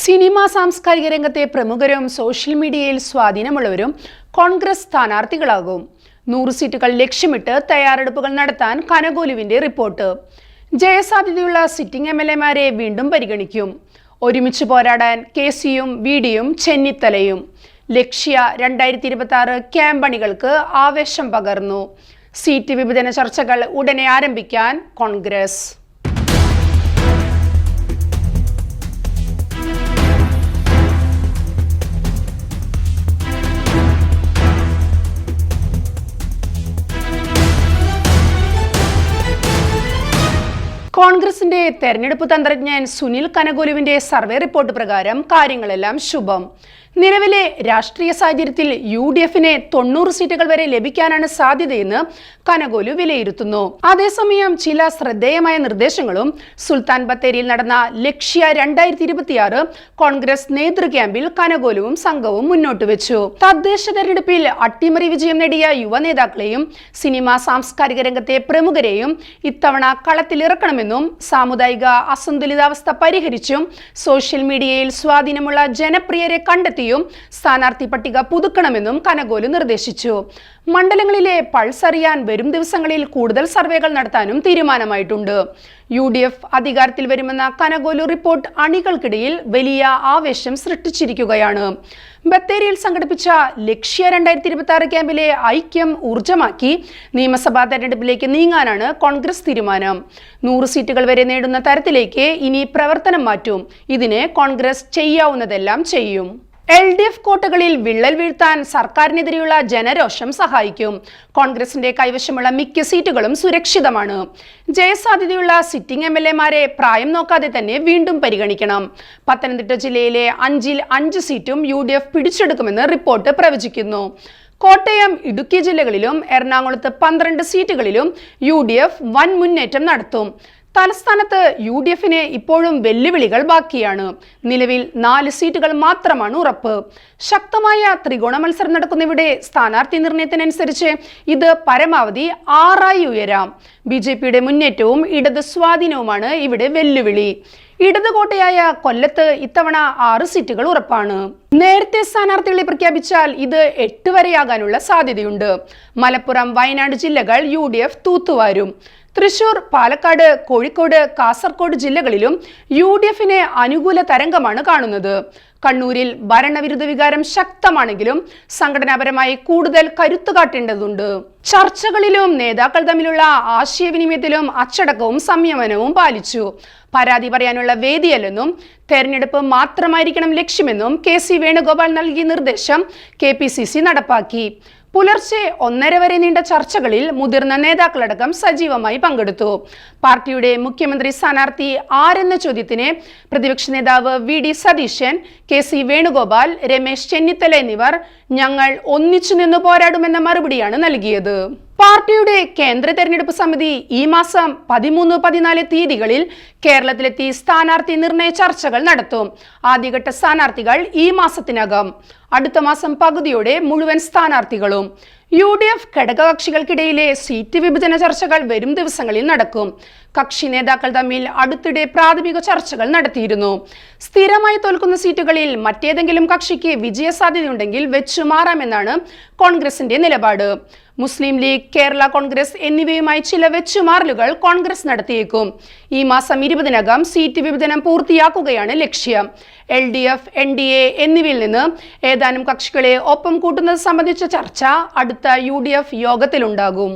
Cinema സാംസ്കാരിക രംഗത്തെ പ്രമുഖരും സോഷ്യൽ മീഡിയയിൽ സ്വാധീനമുള്ളവരും കോൺഗ്രസ് സ്ഥാനാർത്ഥികളാകും. നൂറ് സീറ്റുകൾ ലക്ഷ്യമിട്ട് തയ്യാറെടുപ്പുകൾ നടത്താൻ കനകോലുവിന്റെ റിപ്പോർട്ട്. ജയസാധ്യതയുള്ള സിറ്റിംഗ് എം എൽ എമാരെ വീണ്ടും പരിഗണിക്കും. ഒരുമിച്ച് പോരാടാൻ കെ സിയും വി ഡിയും ചെന്നിത്തലയും. ലക്ഷ്യ രണ്ടായിരത്തി ഇരുപത്തി ആറ് ക്യാമ്പണികൾക്ക് ആവേശം പകർന്നു. സീറ്റ് വിഭജന ചർച്ചകൾ ഉടനെ ആരംഭിക്കാൻ കോൺഗ്രസ്. കോൺഗ്രസിന്റെ തെരഞ്ഞെടുപ്പ് തന്ത്രജ്ഞൻ സുനിൽ കനഗോലുവിന്റെ സർവേ റിപ്പോർട്ട് പ്രകാരം കാര്യങ്ങളെല്ലാം ശുഭം. നിലവിലെ രാഷ്ട്രീയ സാഹചര്യത്തിൽ യു ഡി എഫിന് തൊണ്ണൂറ് സീറ്റുകൾ വരെ ലഭിക്കാനാണ് സാധ്യതയെന്ന് കനകോലു വിലയിരുത്തുന്നു. അതേസമയം ചില ശ്രദ്ധേയമായ നിർദ്ദേശങ്ങളും സുൽത്താൻ ബത്തേരിയിൽ നടന്ന ലക്ഷ്യ രണ്ടായിരത്തി ഇരുപത്തിയാറ് കോൺഗ്രസ് നേതൃ ക്യാമ്പിൽ കനകോലുവും സംഘവും മുന്നോട്ട് വെച്ചു. തദ്ദേശ തെരഞ്ഞെടുപ്പിൽ അട്ടിമറി വിജയം നേടിയ യുവ നേതാക്കളെയും സിനിമ സാംസ്കാരിക രംഗത്തെ പ്രമുഖരെയും ഇത്തവണ കളത്തിലിറക്കണമെന്നും സാമുദായിക അസന്തുലിതാവസ്ഥ പരിഹരിച്ചും സോഷ്യൽ മീഡിയയിൽ സ്വാധീനമുള്ള ജനപ്രിയരെ കണ്ടെത്തിയും സ്ഥാനാർത്ഥി പട്ടിക പുതുക്കണമെന്നും കനഗോലു നിർദ്ദേശിച്ചു. മണ്ഡലങ്ങളിലെ പൾസ് അറിയാൻ വരും ദിവസങ്ങളിൽ കൂടുതൽ സർവേകൾ നടത്താനും തീരുമാനമായിട്ടുണ്ട്. യു ഡി എഫ് അധികാരത്തിൽ വരുമെന്ന കനഗോലു റിപ്പോർട്ട് അണികൾക്കിടയിൽ വലിയ ആവേശം സൃഷ്ടിച്ചിരിക്കുകയാണ്. ബത്തേരിയിൽ സംഘടിപ്പിച്ച ലക്ഷ്യ രണ്ടായിരത്തി ഇരുപത്തി ആറ് ക്യാമ്പിലെ ഐക്യം ഊർജമാക്കി നിയമസഭാ തെരഞ്ഞെടുപ്പിലേക്ക് നീങ്ങാനാണ് കോൺഗ്രസ് തീരുമാനം. നൂറ് സീറ്റുകൾ വരെ നേടുന്ന തരത്തിലേക്ക് ഇനി പ്രവർത്തനം മാറ്റും. ഇതിന് കോൺഗ്രസ് ചെയ്യാവുന്നതെല്ലാം ചെയ്യും. എൽ ഡി എഫ് കോട്ടകളിൽ വിള്ളൽ വീഴ്ത്താൻ സർക്കാരിനെതിരെയുള്ള ജനരോഷം സഹായിക്കും. കോൺഗ്രസിന്റെ കൈവശമുള്ള മിക്ക സീറ്റുകളും സുരക്ഷിതമാണ്. ജയസാധ്യതയുള്ള സിറ്റിംഗ് എം എൽ എമാരെ പ്രായം നോക്കാതെ തന്നെ വീണ്ടും പരിഗണിക്കണം. പത്തനംതിട്ട ജില്ലയിലെ അഞ്ചിൽ അഞ്ച് സീറ്റും യു ഡി എഫ് പിടിച്ചെടുക്കുമെന്ന് റിപ്പോർട്ട് പ്രവചിക്കുന്നു. കോട്ടയം ഇടുക്കി ജില്ലകളിലും എറണാകുളത്ത് പന്ത്രണ്ട് സീറ്റുകളിലും യു ഡി എഫ് വൻ മുന്നേറ്റം നടത്തും. തലസ്ഥാനത്ത് യു ഡി എഫിന് ഇപ്പോഴും വെല്ലുവിളികൾ ബാക്കിയാണ്. നിലവിൽ നാല് സീറ്റുകൾ മാത്രമാണ് ഉറപ്പ്. ശക്തമായ ത്രികോണ മത്സരം നടക്കുന്നിവിടെ സ്ഥാനാർത്ഥി നിർണയത്തിനനുസരിച്ച് ഇത് പരമാവധി ആറായി ഉയരാം. ബി ജെ പിയുടെ മുന്നേറ്റവും ഇടത് സ്വാധീനവുമാണ് ഇവിടെ വെല്ലുവിളി. ഇടത് കോട്ടയായ കൊല്ലത്ത് ഇത്തവണ ആറ് സീറ്റുകൾ ഉറപ്പാണ്. നേരത്തെ സ്ഥാനാർത്ഥികളെ പ്രഖ്യാപിച്ചാൽ ഇത് എട്ട് വരെയാകാനുള്ള സാധ്യതയുണ്ട്. മലപ്പുറം വയനാട് ജില്ലകൾ യു ഡി എഫ് തൂത്തുവാരും. തൃശൂർ പാലക്കാട് കോഴിക്കോട് കാസർകോട് ജില്ലകളിലും യു ഡി എഫിന് അനുകൂല തരംഗമാണ് കാണുന്നത്. കണ്ണൂരിൽ ഭരണവിരുദ്ധ വികാരം ശക്തമാണെങ്കിലും സംഘടനാപരമായി കൂടുതൽ കരുത്തു കാട്ടേണ്ടതുണ്ട്. ചർച്ചകളിലും നേതാക്കൾ തമ്മിലുള്ള ആശയവിനിമയത്തിലും അച്ചടക്കവും സംയമനവും പാലിച്ചു. പരാതി പറയാനുള്ള വേദിയല്ലെന്നും തെരഞ്ഞെടുപ്പ് മാത്രമായിരിക്കണം ലക്ഷ്യമെന്നും കെ സി വേണുഗോപാൽ നൽകിയ നിർദ്ദേശം കെ നടപ്പാക്കി. പുലർച്ചെ ഒന്നര വരെ നീണ്ട ചർച്ചകളിൽ മുതിർന്ന നേതാക്കളടക്കം സജീവമായി പങ്കെടുത്തു. പാർട്ടിയുടെ മുഖ്യമന്ത്രി സ്ഥാനാർത്ഥി ആരെന്ന ചോദ്യത്തിന് പ്രതിപക്ഷ നേതാവ് V D Satheesan K C Venugopal Ramesh Chennithala എന്നിവർ ഞങ്ങൾ ഒന്നിച്ചു നിന്ന് പോരാടുമെന്ന മറുപടിയാണ് നൽകിയത്. പാർട്ടിയുടെ കേന്ദ്ര തെരഞ്ഞെടുപ്പ് സമിതി ഈ മാസം പതിമൂന്ന് പതിനാല് തീയതികളിൽ കേരളത്തിലെത്തി സ്ഥാനാർത്ഥി നിർണയ ചർച്ചകൾ നടത്തും. ആദ്യഘട്ട സ്ഥാനാർത്ഥികൾ ഈ മാസത്തിനകം. അടുത്ത മാസം പകുതിയോടെ മുഴുവൻ സ്ഥാനാർത്ഥികളും. യു ഡി എഫ് ഘടകകക്ഷികൾക്കിടയിലെ സീറ്റ് വിഭജന ചർച്ചകൾ വരും ദിവസങ്ങളിൽ നടക്കും. കക്ഷി നേതാക്കൾ തമ്മിൽ അടുത്തിടെ പ്രാഥമിക ചർച്ചകൾ നടത്തിയിരുന്നു. സ്ഥിരമായി തോൽക്കുന്ന സീറ്റുകളിൽ മറ്റേതെങ്കിലും കക്ഷിക്ക് വിജയസാധ്യതയുണ്ടെങ്കിൽ വെച്ചു മാറാമെന്നാണ് കോൺഗ്രസിന്റെ നിലപാട്. മുസ്ലിം ലീഗ് കേരള കോൺഗ്രസ് എന്നിവയുമായി ചില വെച്ചുമാറലുകൾ കോൺഗ്രസ് നടത്തിയേക്കും. ഈ മാസം ഇരുപതിനകം സീറ്റ് വിഭജനം പൂർത്തിയാക്കുകയാണ് ലക്ഷ്യം. L D F N D A എന്നിവയിൽ നിന്ന് ഏതാനും കക്ഷികളെ ഒപ്പം കൂട്ടുന്നത് സംബന്ധിച്ച ചർച്ച അടുത്ത യു ഡി എഫ് യോഗത്തിലുണ്ടാകും